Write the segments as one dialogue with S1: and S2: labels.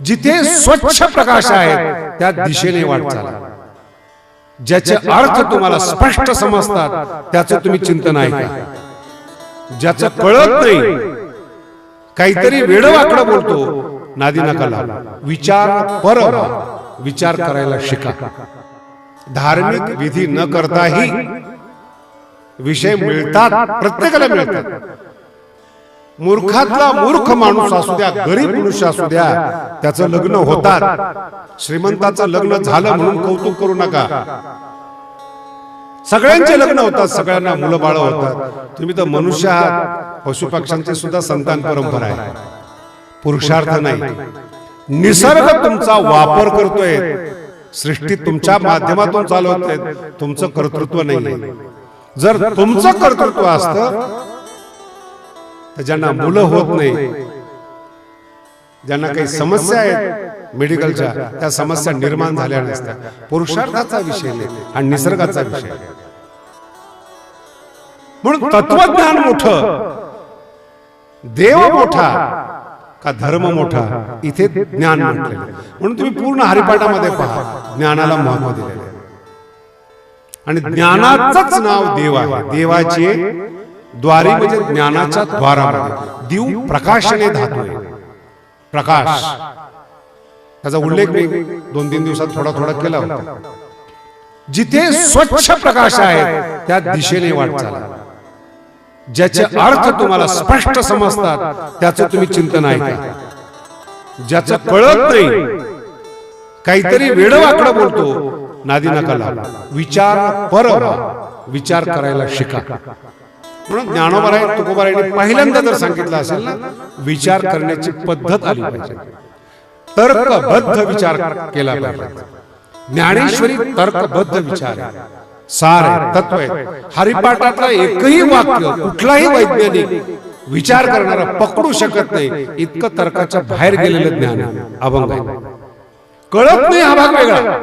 S1: जिथे स्वच्छ प्रकाश आहे त्या दिशेने वाटचाल ज्याचे अर्थ तुम्हाला स्पष्ट समजतात त्याचं तुम्ही चिंतन ऐका. ज्याचं कळत नाही काहीतरी वेडवाकडं बोलतो नादी नका लावू. विचार पर विचार करायला शिका. धार्मिक विधी न करताही विषय मिळतात प्रत्येकाला मिळतात. मूर्खातला मूर्ख माणूस असू द्या गरीब मनुष्य असू द्या त्याचं लग्न होतात. श्रीमंताचं लग्न झालं म्हणून कौतुक करू नका. सगळ्यांचे लग्न होतात सगळ्यांना मुलं बाळ होतात. तुम्ही तर मनुष्य आहात पशु पक्ष्यांची सुद्धा संतान परंपरा आहे. पुरुषार्थ नाही. निसर्ग तुमचा वापर करतोय. सृष्टी तुमच्या माध्यमातून चालवत तुमचं कर्तृत्व नाही. जर तुमचं कर्तृत्व असतं तर ज्यांना मुलं होत नाही ज्यांना काही समस्या आहेत मेडिकलच्या त्या समस्या निर्माण झाल्या नसत्या पुरुषार्थाचा विषय नाही आणि निसर्गाचा विषय. म्हणून तत्वज्ञान मोठं. देव मोठा का धर्म मोठा? इथे ज्ञान म्हटलेलं. म्हणून तुम्ही पूर्ण हरिपाठामध्ये पहा. ज्ञानाला महत्त्व दिलेलं आहे. आणि ज्ञानाचंच नाव देव आहे. देवाचे द्वारी म्हणजे ज्ञानाच्या द्वारामध्ये दिव प्रकाशने धातू आहे. प्रकाश. त्याचा उल्लेख मी दोन तीन दिवसात थोडा थोडा केला होता. जिथे स्वच्छ प्रकाश आहे त्या दिशेने वाटचाल ज्याचे अर्थ तुम्हाला स्पष्ट समजतात त्याचं तुम्ही चिंतन ऐका. ज्याचं कळत नाही काहीतरी वेडवाकडं बोलतो नादी नका लावू. विचार पर विचार करायला शिका. म्हणून ज्ञानोबराय तुकोबारायने पहिल्यांदा जर सांगितलं असेल ना विचार करण्याची पद्धत आली पाहिजे. तर्कबद्ध विचार केला पाहिजे. ज्ञानेश्वरी तर्कबद्ध विचार आहे. सार आहे तत्व आहे. हरिपाठातला एकही वाक्य कुठलाही वैज्ञानिक विचार करणारा पकडू शकत नाही. इतकं तर्काच्या बाहेर गेलेलं ज्ञान अभंग कळत नाही हा भाग वेगळा.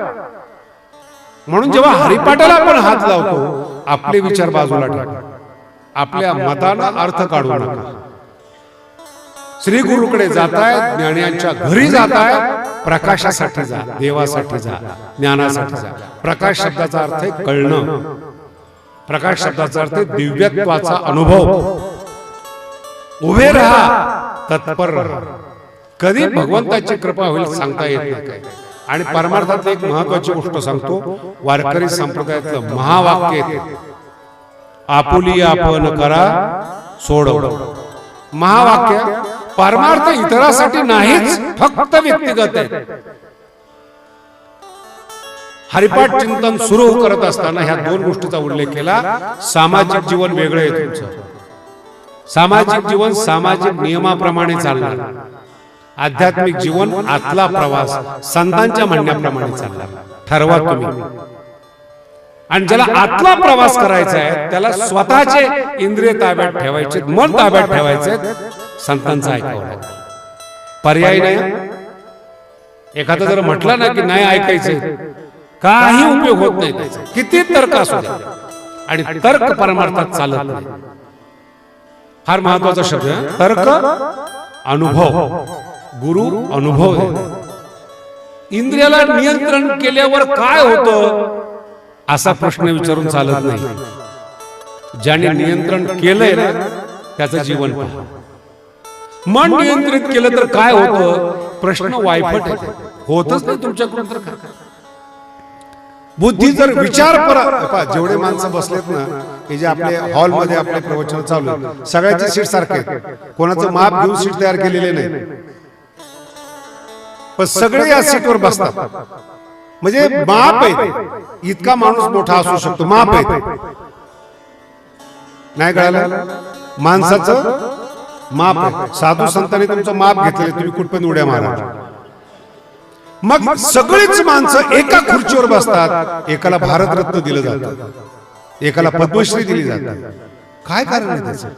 S1: म्हणून जेव्हा हरिपाठाला आपण हात लावतो आपले विचार बाजूला टाकतो आपल्या मतानं अर्थ काढू नका. श्री गुरुकडे जाताय ज्ञानियांच्या घरी जाताय प्रकाशासाठी जा देवासाठी जा ज्ञानासाठी जा. प्रकाश शब्दाचा अर्थ आहे कळणं. प्रकाश शब्दाचा अर्थ आहे दिव्यत्वाचा अनुभव. उभे राहा तत्पर कधी भगवंताची कृपा होईल सांगता येत नाही. आणि परमार्थात एक महत्वाची गोष्ट सांगतो. वारकरी संप्रदायातलं महावाक्य आपुली आपण करा सोडव. महावाक्य परमार्थ इतरासाठी नाहीच फक्त व्यक्तिगत आहे. हरिपाठ चिंतन सुरू करत असताना ह्या दोन गोष्टीचा उल्लेख केला. सामाजिक जीवन वेगळं आहे तुमचं. सामाजिक जीवन सामाजिक नियमाप्रमाणे चालणार. आध्यात्मिक जीवन आतला प्रवास संतांच्या म्हणण्याप्रमाणे चालणार. ठरवा तुम्ही. आणि ज्याला आतला प्रवास करायचा आहे त्याला स्वतःचे इंद्रिय ताब्यात ठेवायचे मन ताब्यात ठेवायचे संतांचं ऐकावं पर्याय नाही. एखादं जर म्हटलं ना की नाही ऐकायचं काही उपयोग होत नाही त्याचा. किती तर्क असू आणि तर्क परमार्थात चालत नाही. फार महत्त्वाचा शब्द आहे. तर्क अनुभव. गुरु अनुभव. इंद्रियाला नियंत्रण केल्यावर काय होतं? असा प्रश्न विचारून चालत नाही. ज्याने नियंत्रण केलंय ना त्याचं जीवन मन नियंत्रित केलं तर काय होतं? प्रश्न वायफट. होतच नाही तुमच्याकडून तर काय बुद्धी जर विचार पर जेवढे माणसं बसलेत ना की जे आपले हॉलमध्ये आपले प्रवचन चालू सगळ्यांची सीट सारखे. कोणाचं माप घेऊन सीट तयार केलेले नाही. पण सगळे या सीटवर बसतात. म्हणजे माप आहे. इतका माणूस मोठा असू शकतो. माप आहे. नाही कळालं? माणसाचं माप आहे. साधू संतांनी तुमचं माप घेतलेलं तुम्ही कुठपर्यंत उड्या मारा? मग सगळीच माणसं एका खुर्चीवर बसतात. एकाला भारतरत्न दिलं जातं. एकाला पद्मश्री दिली जाते. काय कारण आहे त्याचं?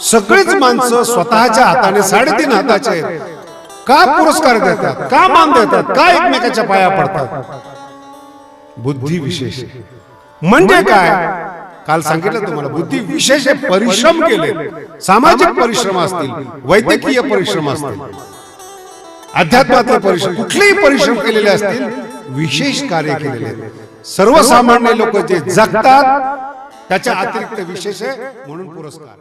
S1: सगळीच माणसं स्वतःच्या हाताने साडेतीन हाताचे आहेत का पुरस्कार देतात? का मान देतात? का एकमेकाच्या पाया पडतात? बुद्धी विशेष म्हणजे काय? काल सांगितलं तुम्हाला बुद्धी विशेष परिश्रम केले सामाजिक परिश्रम असतील वैद्यकीय परिश्रम असतील अध्यात्मातले परिश्रम कुठलेही परिश्रम केलेले असतील विशेष कार्य केलेले आहेत. सर्वसामान्य लोक जे जगतात त्याच्या अतिरिक्त विशेष म्हणून पुरस्कार